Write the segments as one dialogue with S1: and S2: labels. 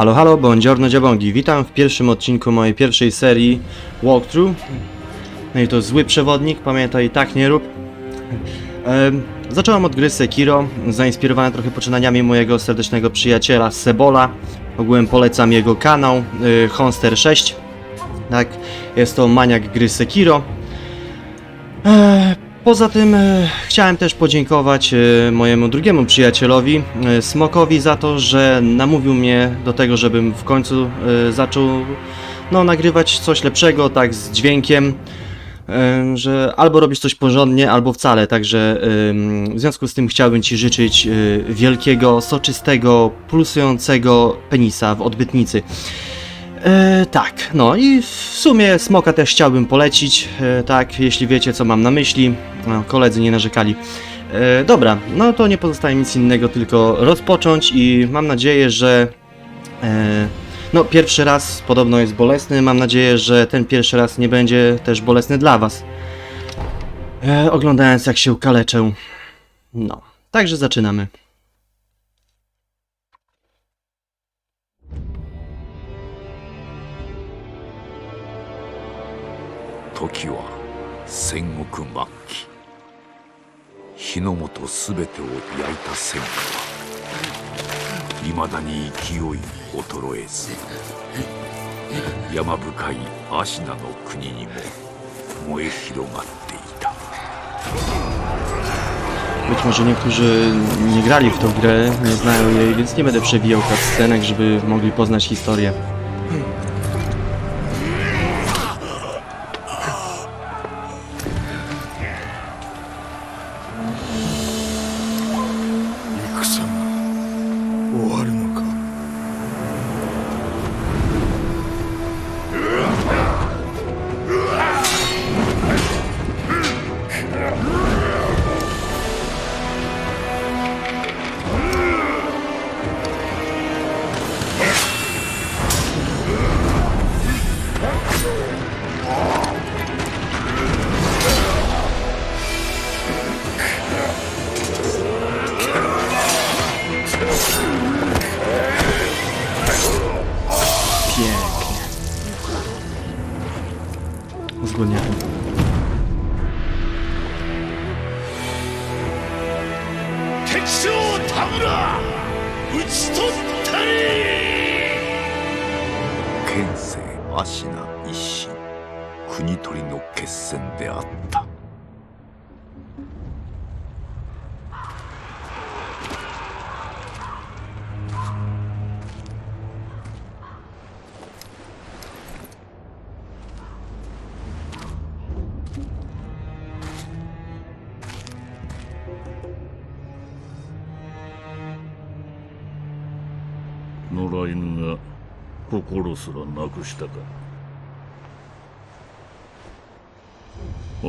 S1: Halo, halo, buongiorno dziabongi. Witam w pierwszym odcinku mojej pierwszej serii walkthrough. No i to zły przewodnik, pamiętaj, tak nie rób. Em, Zacząłem od gry Sekiro, zainspirowana trochę poczynaniami mojego serdecznego przyjaciela Sebola. Ogółem polecam jego kanał, y, Honster6. Tak, jest to maniak gry Sekiro. E, Poza tym e, chciałem też podziękować e, mojemu drugiemu przyjacielowi, e, Smokowi, za to, że namówił mnie do tego, żebym w końcu zaczął no, nagrywać coś lepszego, tak z dźwiękiem, że albo robisz coś porządnie, albo wcale. Także w związku z tym chciałbym Ci życzyć wielkiego, soczystego, pulsującego penisa w odbytnicy. E, tak, no i w sumie Smoka też chciałbym polecić, e, tak, jeśli wiecie co mam na myśli, no, koledzy nie narzekali. E, dobra, no to nie pozostaje nic innego, tylko rozpocząć i mam nadzieję, że e, no pierwszy raz podobno jest bolesny, mam nadzieję, że ten pierwszy raz nie będzie też bolesny dla was. E, oglądając jak się kaleczę. No, także zaczynamy.
S2: 時は戦国末期日の本すべてを焼いた戦火はいまだに勢い衰えず山深い芦名の国にも燃え広がっていた
S1: Być może niektórzy nie grali w tą grę, nie znają jej, więc nie będę przewijał scenek, żeby mogli poznać historię.
S3: 野良犬が心すらなくしたか。ああ。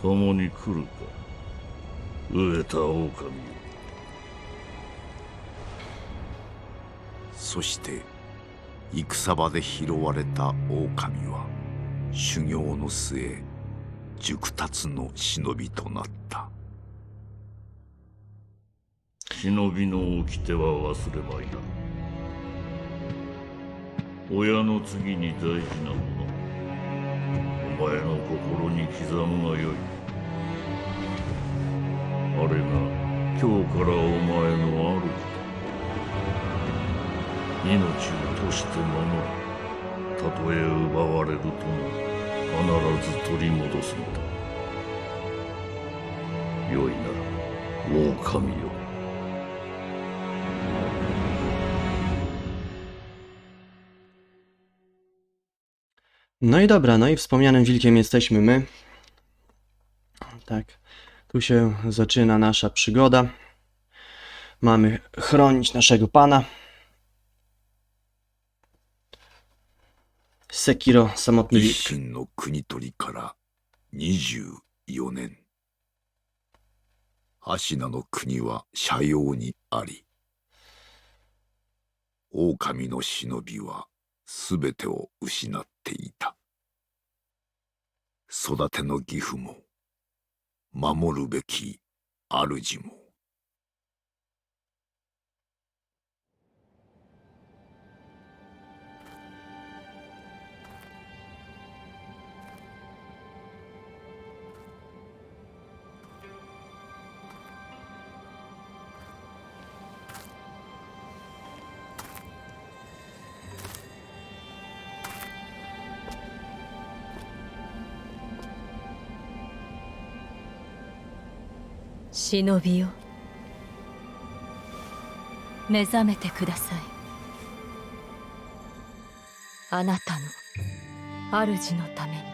S3: 共に来るか。飢えた狼よ
S2: そして戦場で拾われた狼は修行の末熟達の忍びとなった。
S3: 忍びの掟は忘れまいな。親の次に大事なもの。お前の心に刻むがよい。あれが今日からお前の主だ命を賭して守りたとえ奪われるとも必ず取り戻すのだ。よいな狼よ。
S1: No i dobra, no i wspomnianym wilkiem jesteśmy my. Tak, tu się zaczyna nasza przygoda. Mamy chronić naszego pana. Sekiro, samotny
S2: 一
S1: wilk.
S2: 心の国取りから24年芦名の国は斜陽にあり狼の忍びは すべてを失っていた。育ての義父も守るべき主も
S4: 忍びよ目覚めてくださいあなたの主のために「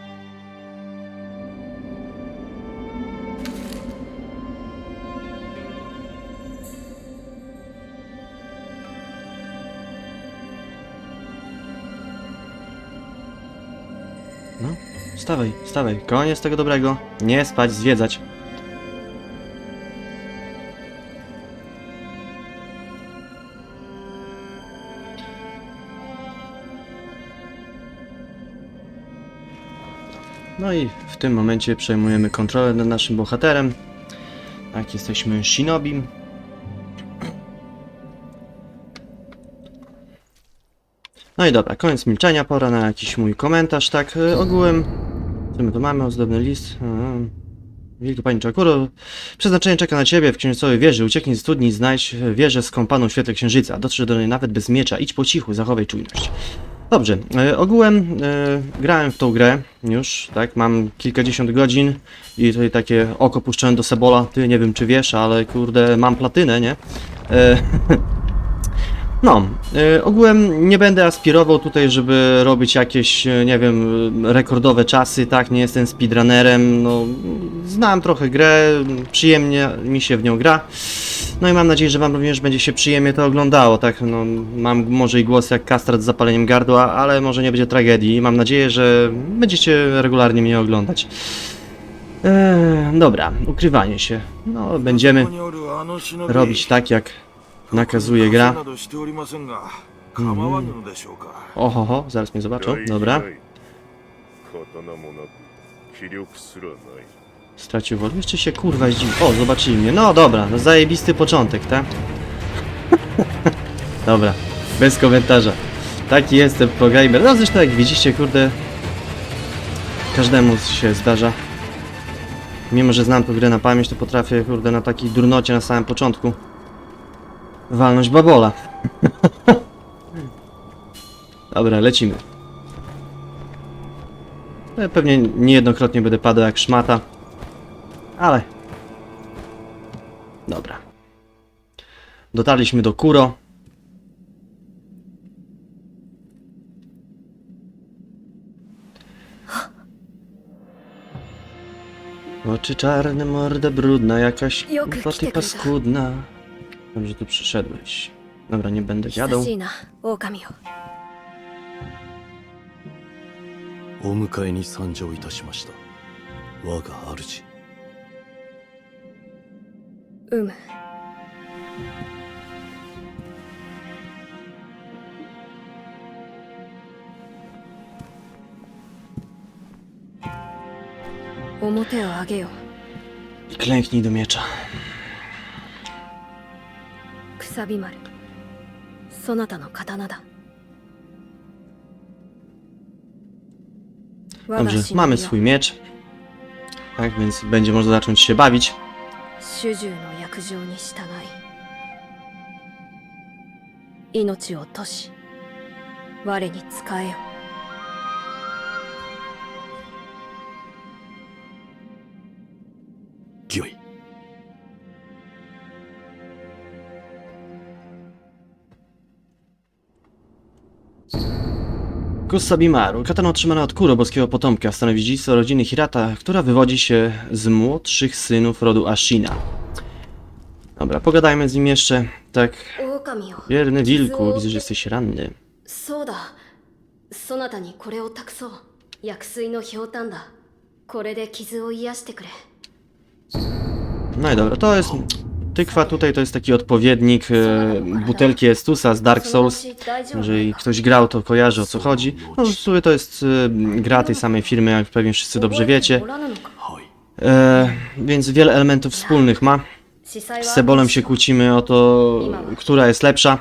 S1: Wstawaj, wstawaj. Koniec tego dobrego. Nie spać, zwiedzać. No i w tym momencie przejmujemy kontrolę nad naszym bohaterem. Tak, jesteśmy Shinobim. No i dobra, koniec milczenia, pora na jakiś mój komentarz, tak, y, ogółem... Co my tu mamy? Ozdobny list. Aha. Wielki panie Czakuro, przeznaczenie czeka na ciebie w księżycowej wieży. Ucieknij z studni, znajdź wieżę skąpaną w świetle księżyca. Dotrze do niej nawet bez miecza. Idź po cichu, zachowaj czujność. Dobrze, e, ogółem e, grałem w tą grę już, tak, mam kilkadziesiąt godzin i tutaj takie oko puszczałem do Sebola. Ty nie wiem czy wiesz, ale kurde, mam platynę, nie? No, y, ogółem nie będę aspirował tutaj, żeby robić jakieś, y, nie wiem, rekordowe czasy, tak, nie jestem speedrunnerem, no, znam trochę grę, przyjemnie mi się w nią gra, no i mam nadzieję, że wam również będzie się przyjemnie to oglądało, tak, no, mam może i głos jak kastrat z zapaleniem gardła, ale może nie będzie tragedii, mam nadzieję, że będziecie regularnie mnie oglądać. Eee, dobra, ukrywanie się, no, będziemy robić tak, jak nakazuje gra. Mhm. Ohoho, zaraz mnie zobaczą, dobra. Stracił wolność, czy się kurwa zdziwi? O, zobaczyli mnie. No dobra, no zajebisty początek, tak? dobra, bez komentarza. Taki jestem progamer. No zresztą jak widzicie, kurde, każdemu się zdarza. Mimo, że znam tę grę na pamięć, to potrafię, kurde, na takiej durnocie na samym początku walnąć babola. Dobra, lecimy. E, Pewnie niejednokrotnie będę padał jak szmata. Ale. Dobra. Dotarliśmy do Kuro. Oczy czarne, morda brudna, jakaś
S4: kitek
S1: paskudna. Dobrze, tu przyszedłeś. Dobra, nie będę gadał.
S4: 久しいな狼よ
S5: お迎えに参上いたしました我が主
S4: うむ表を上げよ
S1: Klęknij do miecza.
S4: くさび丸そなたの刀だ我が
S1: Dobrze,
S4: 忍び
S1: mamy
S4: よ
S1: swój miecz. Tak, więc będzie można zacząć się bawić.
S4: 主従の約定に従い命を賭し我に仕えよ
S5: 御
S1: Kusabimaru. Katana otrzymana od Kuro, boskiego potomka, stanowi dziedzictwo rodziny Hirata, która wywodzi się z młodszych synów rodu Ashina. Dobra, pogadajmy z nim jeszcze. Tak. Wierny wilku, widzę, że jesteś ranny.
S4: Soda. Sonata ni kore o takso. No hyotan da. Kore de kizu o.
S1: No i dobra, to jest Tykwa tutaj to jest taki odpowiednik e, butelki Estusa z Dark Souls. Jeżeli ktoś grał, to kojarzy o co chodzi. No, w to jest e, gra tej samej firmy, jak pewnie wszyscy dobrze wiecie. E, więc wiele elementów wspólnych ma. Z Sebolem się kłócimy o to, która jest lepsza.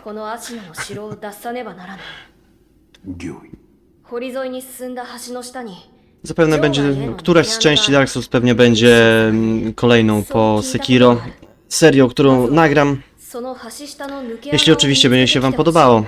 S1: Zapewne będzie, któraś z części Dark Souls pewnie będzie mm, kolejną po Sekiro, serią, którą nagram, jeśli oczywiście będzie się Wam podobało.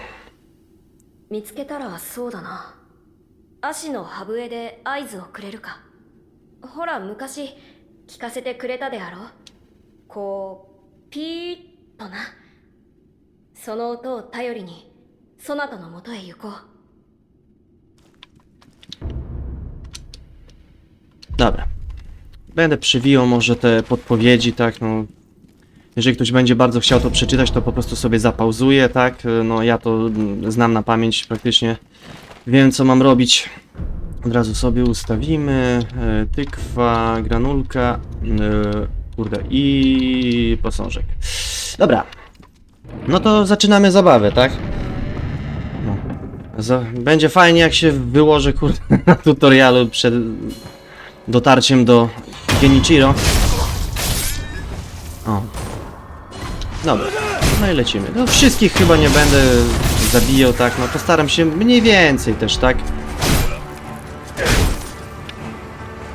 S1: Dobra. Będę przywijał może te podpowiedzi, tak, no jeżeli ktoś będzie bardzo chciał to przeczytać, to po prostu sobie zapauzuje, tak. No ja to mm, znam na pamięć praktycznie. Wiem co mam robić. Od razu sobie ustawimy. E, Tykwa, granulka, e, kurde i posążek. Dobra. No to zaczynamy zabawę, tak? No. Będzie fajnie jak się wyłożę kurde na tutorialu przed dotarciem do Genichiro. Dobra, no i lecimy. No wszystkich chyba nie będę zabijał, tak, no postaram się mniej więcej też, tak?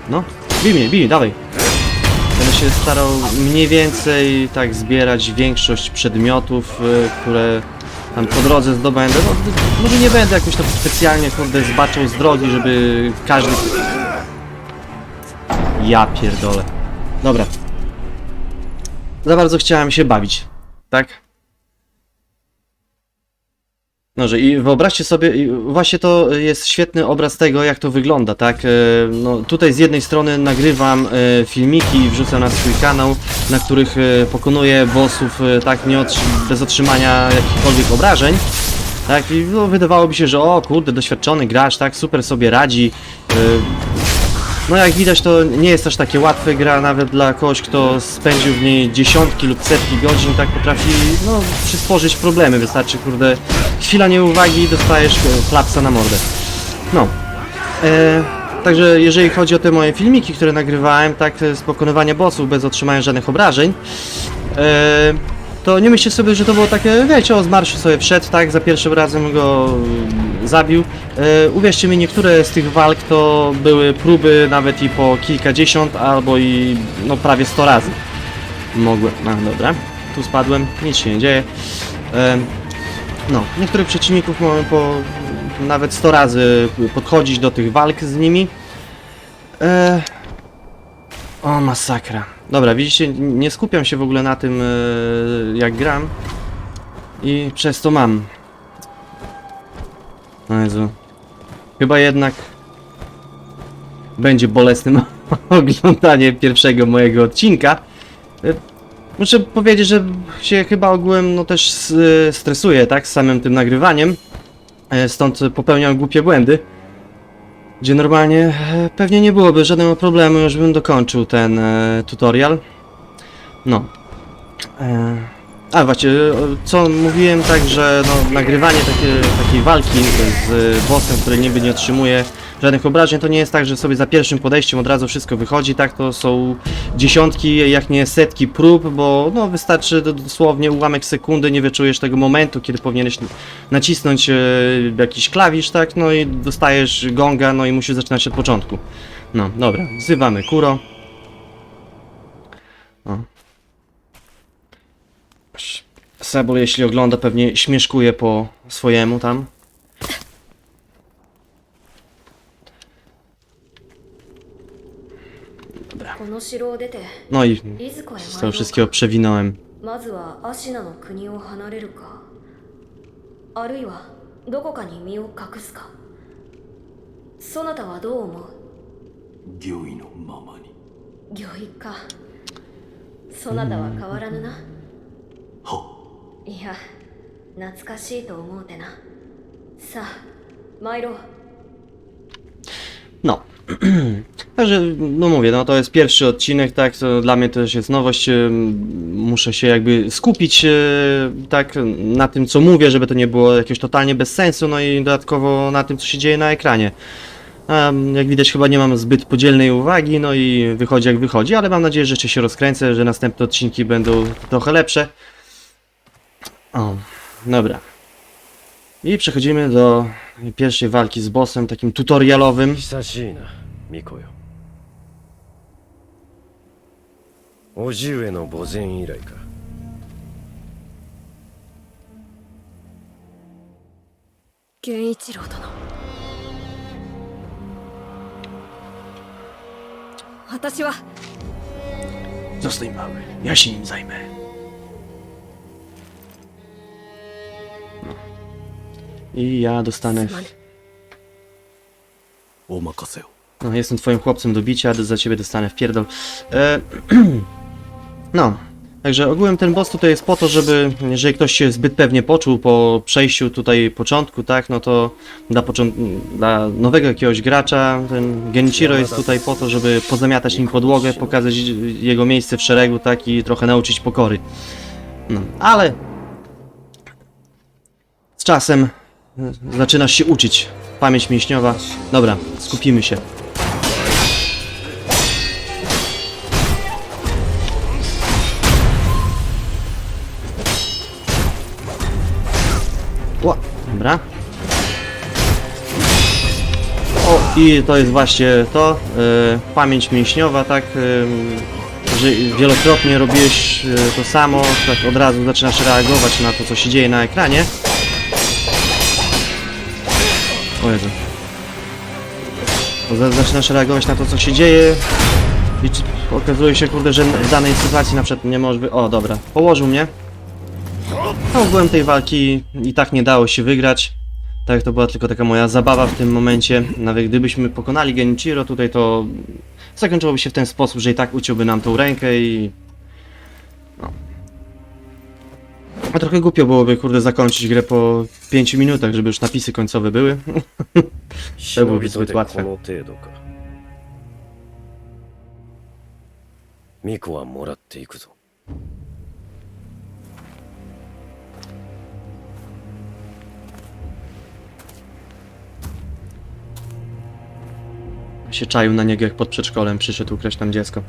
S1: No, bij mnie, bij mnie, dawaj. Będę się starał mniej więcej, tak, zbierać większość przedmiotów, y, które tam po drodze zdobędę. No, może nie będę jakoś tam specjalnie, kurde, zbaczał z drogi, żeby każdy ja pierdolę. Dobra. Za bardzo chciałem się bawić, tak? Dobrze, i wyobraźcie sobie, właśnie to jest świetny obraz tego, jak to wygląda, tak? E, No, tutaj z jednej strony nagrywam e, filmiki i wrzucam na swój kanał, na których e, pokonuję bossów, tak, nie bez otrzymania jakichkolwiek obrażeń. Tak, i no, wydawałoby się, że o kurde, doświadczony gracz, tak, super sobie radzi. E, no jak widać to nie jest aż takie łatwe gra nawet dla kogoś, kto spędził w niej dziesiątki lub setki godzin, tak potrafi no przysporzyć problemy, wystarczy kurde chwila nieuwagi i dostajesz e, klapsa na mordę. No. E, także jeżeli chodzi o te moje filmiki, które nagrywałem, tak z pokonywania bossów bez otrzymania żadnych obrażeń, e, to nie myślcie sobie, że to było takie, wiecie, o z marszu sobie wszedł, tak, za pierwszym razem go mm, zabił. E, uwierzcie mi, niektóre z tych walk to były próby nawet i po kilkadziesiąt albo i no prawie 100 razy. Mogłem, no dobra, tu spadłem, nic się nie dzieje. E, no, niektórych przeciwników mamy po nawet 100 razy podchodzić do tych walk z nimi. E, o, masakra. Dobra, widzicie, nie skupiam się w ogóle na tym, e, jak gram. I przez to mam. O Jezu. Chyba jednak będzie bolesnym oglądanie pierwszego mojego odcinka. E, Muszę powiedzieć, że się chyba ogółem no też s- stresuję, tak, z samym tym nagrywaniem. E, Stąd popełniam głupie błędy. Gdzie normalnie e, pewnie nie byłoby żadnego problemu, już bym dokończył ten e, tutorial. No. E, a właśnie, co mówiłem, tak, że no, nagrywanie takie, takiej walki z bossem, który niby nie otrzymuje żadnych obrażeń, to nie jest tak, że sobie za pierwszym podejściem od razu wszystko wychodzi, tak, to są dziesiątki, jak nie setki prób, bo no wystarczy do- dosłownie ułamek sekundy, nie wyczujesz tego momentu, kiedy powinieneś nacisnąć e, jakiś klawisz, tak, no i dostajesz gonga, no i musisz zaczynać od początku. No, dobra, wzywamy Kuro. O. Sebul, jeśli ogląda, pewnie śmieszkuje po swojemu tam.
S4: の城を出て
S1: No i
S4: いずこへ
S1: z
S4: 参ろ
S1: tego
S4: う
S1: wszystkiego przewinąłem.
S4: まずはアシナの国を離れるか。あるいはどこかに身を隠すか。そなたはどう思う？
S5: 御意のままに。
S4: 御意か。そなたは変わらぬな。
S5: はい
S4: や懐かしいと思うてな。さあ参ろう
S1: No. Także, no mówię, no to jest pierwszy odcinek, tak, to dla mnie też jest nowość, muszę się jakby skupić, yy, tak, na tym, co mówię, żeby to nie było jakieś totalnie bez sensu, no i dodatkowo na tym, co się dzieje na ekranie. Jak widać, chyba nie mam zbyt podzielnej uwagi, no i wychodzi jak wychodzi, ale mam nadzieję, że jeszcze się rozkręcę, że następne odcinki będą trochę lepsze. O, dobra. I przechodzimy do pierwszej walki z bossem, takim tutorialowym.
S6: 久しいな巫女よ叔父上の墓前以来か
S4: 源一郎殿私は
S1: Zostań mały, ja się nim zajmę. I ja dostanę... No, jestem twoim chłopcem do bicia, za ciebie dostanę w pierdol. E... no, Także ogółem ten boss tutaj jest po to, żeby jeżeli ktoś się zbyt pewnie poczuł po przejściu tutaj początku, tak, no to dla, dla nowego jakiegoś gracza ten Genichiro jest tutaj po to, żeby pozamiatać nim podłogę, pokazać jego miejsce w szeregu, tak, i trochę nauczyć pokory. No, ale z czasem zaczynasz się uczyć. Pamięć mięśniowa. Dobra, skupimy się. O, dobra. O, i to jest właśnie to, e, pamięć mięśniowa, tak, e, że wielokrotnie robiłeś e, to samo, tak od razu zaczynasz reagować na to, co się dzieje na ekranie. O Jezu. Zaczynasz reagować na to, co się dzieje i okazuje się, kurde, że w danej sytuacji na przykład nie możesz... Wy... O, dobra. Położył mnie. No, ogółem tej walki i tak nie dało się wygrać. Tak, to była tylko taka moja zabawa w tym momencie. Nawet gdybyśmy pokonali Genichiro tutaj, to zakończyłoby się w ten sposób, że i tak uciąłby nam tą rękę i... A trochę głupio byłoby, kurde, zakończyć grę po 5 minutach, żeby już napisy końcowe były.
S6: 忍びと
S1: zbyt
S6: て
S1: łatwe.
S6: この程度かミコはもらっていくぞ
S1: się czaił na niego jak pod przedszkolem przyszedł ukraść tam dziecko.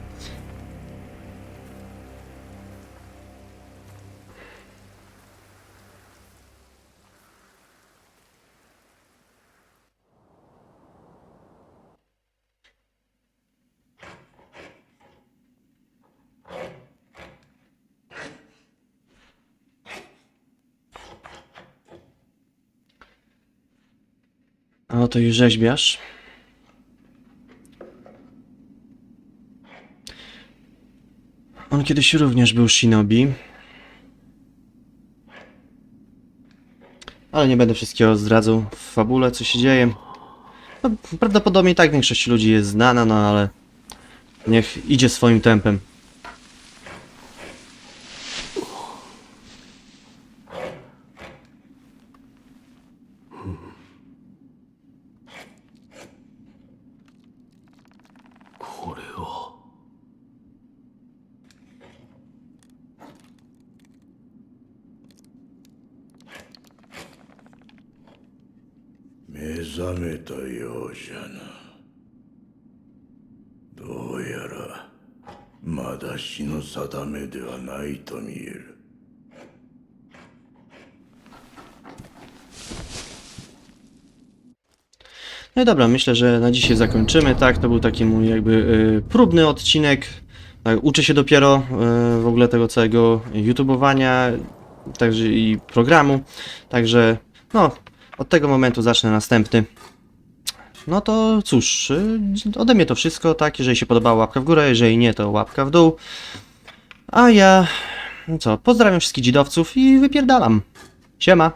S1: A oto i rzeźbiarz. On kiedyś również był shinobi. Ale nie będę wszystkiego zdradzał w fabule, co się dzieje. No, prawdopodobnie tak większość ludzi jest znana, no ale niech idzie swoim tempem.
S7: まだ日の定めではないと見える
S1: No i dobra, myślę, że na dzisiaj zakończymy, tak? To był taki mój jakby y, próbny odcinek. Tak, uczę się dopiero y, w ogóle tego całego YouTubeowania, także i programu. Także no, od tego momentu zacznę następny. No to cóż, y, ode mnie to wszystko, tak? Jeżeli się podobała łapka w górę, jeżeli nie, to łapka w dół. A ja, co, pozdrawiam wszystkich dzidowców i wypierdalam. Siema!